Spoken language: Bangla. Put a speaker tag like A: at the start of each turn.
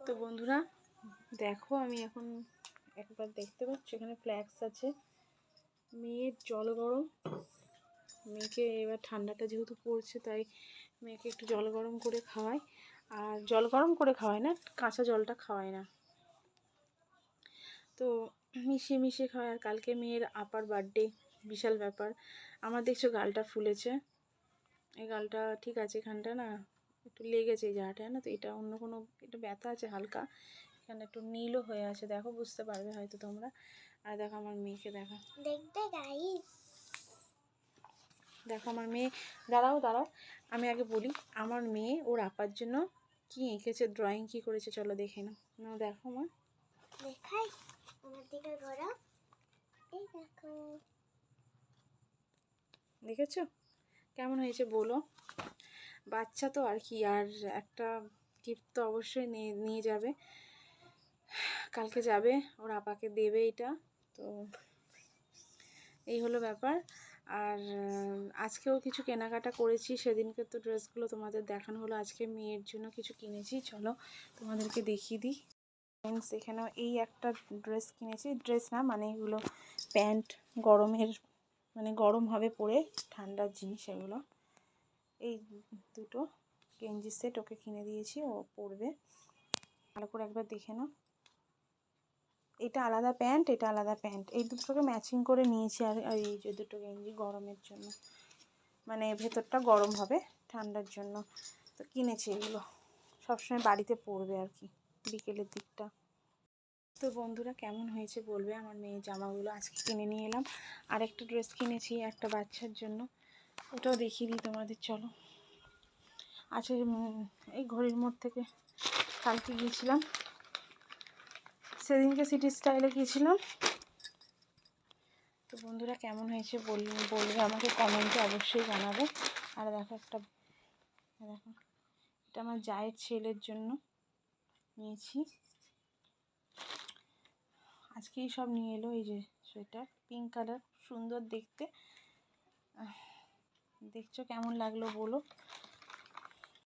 A: তো বন্ধুরা, দেখো আমি এখন একবার দেখতে পাচ্ছি, এখানে ফ্ল্যাক্স আছে। মেয়ের জল গরম। মেয়েকে এবার ঠান্ডাটা যেহেতু পড়ছে, তাই মেয়েকে একটু জল গরম করে খাওয়াই। আর জল গরম করে খাওয়াই না, কাঁচা জলটা খাওয়াই না। তো মিশিয়ে মিশিয়ে খাওয়াই। আর কালকে মেয়ের আপার বার্থডে, বিশাল ব্যাপার। আমার দেখছ গালটা ফুলেছে। এই গালটা ঠিক আছে এখানটা না? একটু লেগেছে এই জায়গাটায় না তো? এটা অন্য কোনো এটা ব্যথা আছে হালকা। এখানে একটু নীলও হয়ে আছে দেখো বুঝতে পারবে হয়তো তোমরা। আর দেখো আমার মেয়েকে দেখো।
B: দেখবে গাইস
A: দেখো আমার মেয়ে দাঁড়াও দাঁড়াও। আমি আগে বলি আমার মেয়ে ওর আপার জন্য কি এঁকেছে ড্রয়িং কি করেছে চলো দেখে নাও। না দেখো মা
B: দেখাই আমার দিকে ঘোরা এই দেখো।
A: দেখেছ? কেমন হয়েছে বলো। বাচ্চা তো আর কি, আর একটা গিফট তো অবশ্যই নিয়ে নিয়ে যাবে। কালকে যাবে, ওর আপাকে দেবে এটা, তো এই হলো ব্যাপার। আর আজকেও কিছু কেনাকাটা করেছি, সেদিনকে তো ড্রেসগুলো তোমাদের দেখানো হলো, আজকে মেয়ের জন্য কিছু কিনেছি, চলো তোমাদেরকে দেখিয়ে দিই। ফ্রেন্ডস এখানেও এই একটা ড্রেস কিনেছি, ড্রেস না মানে এগুলো প্যান্ট, গরমের মানে গরম হবে পরে, ঠান্ডার জিনিস এগুলো। এই দুটো গেঞ্জি সেট ওকে কিনে দিয়েছি, ও পরবে। ভালো করে একবার দেখে নাও। এটা আলাদা প্যান্ট, এটা আলাদা প্যান্ট। এই দুটোকে ম্যাচিং করে নিয়েছি আর এই যে দুটো গেঞ্জি গরমের জন্য। মানে ভেতরটা গরম হবে ঠান্ডার জন্য। তো কিনেছি এগুলো। সবসময় বাড়িতে পরবে আর কি, বিকেলের দিকটা। তো বন্ধুরা কেমন হয়েছে বলবে? আমার মেয়ের জামাগুলো আজকে কিনে নিয়ে এলাম। আর একটা ড্রেস কিনেছি একটা বাচ্চার জন্য। ওটাও দেখিয়ে দিই তোমাদের চলো। আচ্ছা উম, এই ঘড়ির মোড় থেকে কালকে গিয়েছিলাম। সেদিনকে সিটি স্টাইলে গিয়েছিলাম। তো বন্ধুরা কেমন হয়েছে বল বলবে আমাকে কমেন্টে অবশ্যই জানাবে। আর দেখো একটা দেখো এটা আমার জায়ের ছেলের জন্য নিয়েছি। আজকেই সব নিয়ে এলো এই যে সোয়েটার পিঙ্ক কালার সুন্দর দেখতে। দেখছ কেমন লাগল বলো।